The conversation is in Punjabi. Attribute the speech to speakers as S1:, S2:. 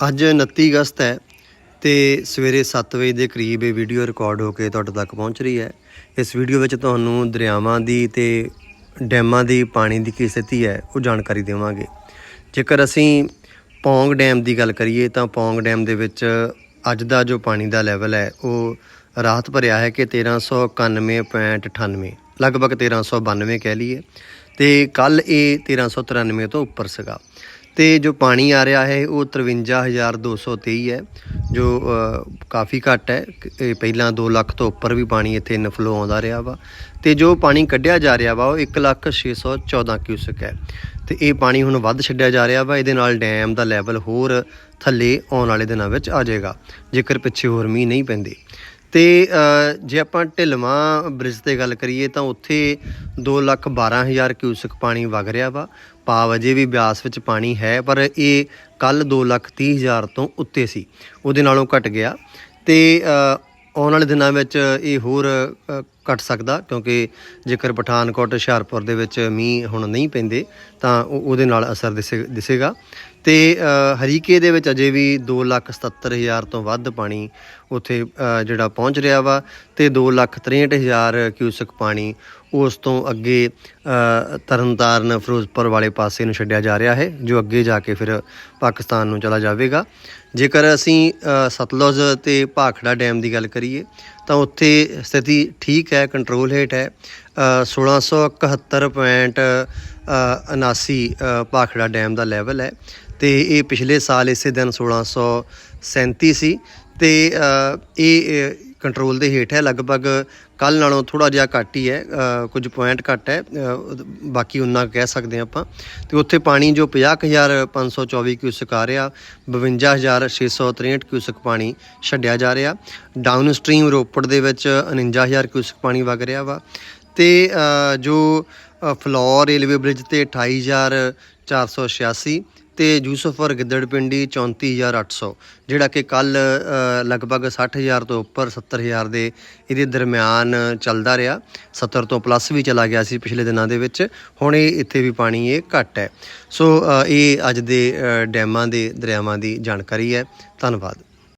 S1: ਅੱਜ 29 ਅਗਸਤ ਹੈ ਤੇ ਸਵੇਰੇ 7 ਵਜੇ ਦੇ ਕਰੀਬ ਇਹ ਵੀਡੀਓ ਰਿਕਾਰਡ ਹੋ ਕੇ ਤੁਹਾਡੇ ਤੱਕ ਪਹੁੰਚ ਰਹੀ ਹੈ। ਇਸ ਵੀਡੀਓ ਵਿੱਚ ਤੁਹਾਨੂੰ ਦਰਿਆਵਾਂ ਦੀ ਤੇ ਡੈਮਾਂ ਦੀ ਪਾਣੀ ਦੀ ਕੀ ਸਥਿਤੀ ਹੈ ਉਹ ਜਾਣਕਾਰੀ ਦੇਵਾਂਗੇ। ਜੇਕਰ ਅਸੀਂ ਪੌਂਗ ਡੈਮ ਦੀ ਗੱਲ ਕਰੀਏ ਤਾਂ ਪੌਂਗ ਡੈਮ ਦੇ ਵਿੱਚ ਅੱਜ ਦਾ ਜੋ ਪਾਣੀ ਦਾ ਲੈਵਲ ਹੈ ਉਹ ਰਾਹਤ ਭਰਿਆ ਹੈ ਕਿ 1391.98 ਲਗਭਗ 1392 ਕਹਿ ਲਈਏ ਤੇ ਕੱਲ ਇਹ 1393 ਤੋਂ ਉੱਪਰ ਸੀਗਾ। ਤੇ ਜੋ ਪਾਣੀ ਆ ਰਿਹਾ ਹੈ, ਉਹ 53223 ਹੈ, ਜੋ ਕਾਫੀ ਘੱਟ ਹੈ। ਇਹ ਪਹਿਲਾਂ 2 ਲੱਖ ਤੋਂ ਉੱਪਰ ਵੀ ਪਾਣੀ ਇੱਥੇ ਇਨਫਲੋ ਆਉਂਦਾ ਰਿਹਾ ਵਾ। ਤੇ ਜੋ ਪਾਣੀ ਕੱਢਿਆ ਜਾ ਰਿਹਾ ਵਾ, ਉਹ 1 ਲੱਖ 614 ਕਿਊਸਕ ਹੈ। ਤੇ ਇਹ ਪਾਣੀ ਹੁਣ ਵੱਧ ਛੱਡਿਆ ਜਾ ਰਿਹਾ ਵਾ, ਇਹਦੇ ਨਾਲ ਡੈਮ ਦਾ ਲੈਵਲ ਹੋਰ ਥੱਲੇ ਆਉਣ ਵਾਲੇ ਦਿਨਾਂ ਵਿੱਚ ਆ ਜਾਏਗਾ, ਜੇਕਰ ਪਿੱਛੇ ਹੋਰ ਮੀਂਹ ਨਹੀਂ ਪੈਂਦੇ। ਤੇ ਜੇ ਆਪਾਂ ਢਿਲਵਾਂ ਬ੍ਰਿਜ ਤੇ ਗੱਲ ਕਰੀਏ ਤਾਂ ਉੱਥੇ 2 ਲੱਖ 12000 ਕਿਊਸਕ ਪਾਣੀ ਵਗ ਰਿਹਾ ਵਾ। ਪਾਵ ਅਜੇ ਵੀ ਬਿਆਸ ਵਿੱਚ ਪਾਣੀ ਹੈ, ਪਰ ਇਹ ਕੱਲ 2 ਲੱਖ 30 ਹਜ਼ਾਰ ਤੋਂ ਉੱਤੇ ਸੀ। ਉਹਦੇ ਨਾਲੋਂ ਘਟ ਗਿਆ। ਤੇ ਆਉਣ ਵਾਲੇ ਦਿਨਾਂ ਵਿੱਚ ਇਹ ਹੋਰ ਘਟ ਸਕਦਾ, ਕਿਉਂਕਿ ਜੇਕਰ ਪਠਾਨਕੋਟ, ਹੁਸ਼ਿਆਰਪੁਰ ਦੇ ਵਿੱਚ ਮੀਂਹ ਹੁਣ ਨਹੀਂ ਪੈਂਦੇ, ਤਾਂ ਉਹਦੇ ਨਾਲ ਅਸਰ ਦਿਸੇ, ਦਿਸੇਗਾ। ਤੇ ਹਰੀਕੇ ਦੇ ਵਿੱਚ ਅਜੇ ਵੀ 2 ਲੱਖ 77 ਹਜ਼ਾਰ ਤੋਂ ਵੱਧ ਪਾਣੀ ਉੱਥੇ ਜਿਹੜਾ ਪਹੁੰਚ ਰਿਹਾ ਵਾ ਤੇ 2 ਲੱਖ 63 ਹਜ਼ਾਰ ਕਿਊਸਕ ਪਾਣੀ ਉਸ ਤੋਂ ਅੱਗੇ ਤਰਨਤਾਰਨ, ਫਿਰੋਜ਼ਪੁਰ ਵਾਲੇ ਪਾਸੇ ਨੂੰ ਛੱਡਿਆ ਜਾ ਰਿਹਾ ਹੈ, ਜੋ ਅੱਗੇ ਜਾ ਕੇ ਫਿਰ ਪਾਕਿਸਤਾਨ ਨੂੰ ਚਲਾ ਜਾਵੇਗਾ। ਜੇਕਰ ਅਸੀਂ ਸਤਲੁਜ ਤੇ ਭਾਖੜਾ ਡੈਮ ਦੀ ਗੱਲ ਕਰੀਏ ਤਾਂ ਉੱਥੇ ਸਥਿਤੀ ਠੀਕ ਹੈ ਕੰਟਰੋਲ ਹੇਠ ਹੈ। ਅ, 1671.79 ਭਾਖੜਾ ਡੈਮ ਦਾ ਲੈਵਲ ਹੈ। ਤੇ ਇਹ ਪਿਛਲੇ ਸਾਲ ਇਸੇ ਦਿਨ 1637 ਸੀ ਤੇ ਇਹ ਕੰਟਰੋਲ ਦੇ ਹੇਠ ਹੈ ਲਗਭਗ ਕੱਲ ਨਾਲੋਂ ਥੋੜਾ ਜਿਹਾ ਘੱਟ ਹੀ ਹੈ ਕੁਝ ਪੁਆਇੰਟ ਘੱਟ ਹੈ ਬਾਕੀ ਉਨਾ ਕਹਿ ਸਕਦੇ ਹਾਂ ਆਪਾਂ। ਤੇ ਉੱਥੇ ਪਾਣੀ ਜੋ 50524 ਕਿਊਸਕ ਆ ਰਿਹਾ 52663 ਕਿਊਸਕ ਪਾਣੀ ਛੱਡਿਆ ਜਾ ਰਿਹਾ। ਡਾਊਨ ਸਟ੍ਰੀਮ ਰੋਪੜ ਦੇ ਵਿੱਚ 49000 ਕਿਊਸਕ ਪਾਣੀ ਵਗ ਰਿਹਾ ਵਾ। ਤੇ ਜੋ ਅ, ਫਲੋਰ ਰੇਲਵੇ ਬ੍ਰਿਜ ਤੇ 28486 ਤੇ ਯੂਸਫਰ ਗਿੱਦੜਪਿੰਡੀ 34800 ਜਿਹੜਾ ਕਿ ਕੱਲ ਲਗਭਗ 60000 ਤੋਂ ਉੱਪਰ 70000 ਦੇ ਇਹਦੇ ਦਰਮਿਆਨ ਚੱਲਦਾ ਰਿਹਾ। 70 ਤੋਂ ਪਲੱਸ ਵੀ ਚਲਾ ਗਿਆ ਸੀ ਪਿਛਲੇ ਦਿਨਾਂ ਦੇ ਵਿੱਚ। ਹੁਣ ਇਹ ਇੱਥੇ ਵੀ ਪਾਣੀ ਇਹ ਘੱਟ ਹੈ। ਸੋ ਇਹ ਅੱਜ ਦੇ ਡੈਮਾਂ ਦੇ ਦਰਿਆਵਾਂ ਦੀ ਜਾਣਕਾਰੀ ਹੈ। ਧੰਨਵਾਦ।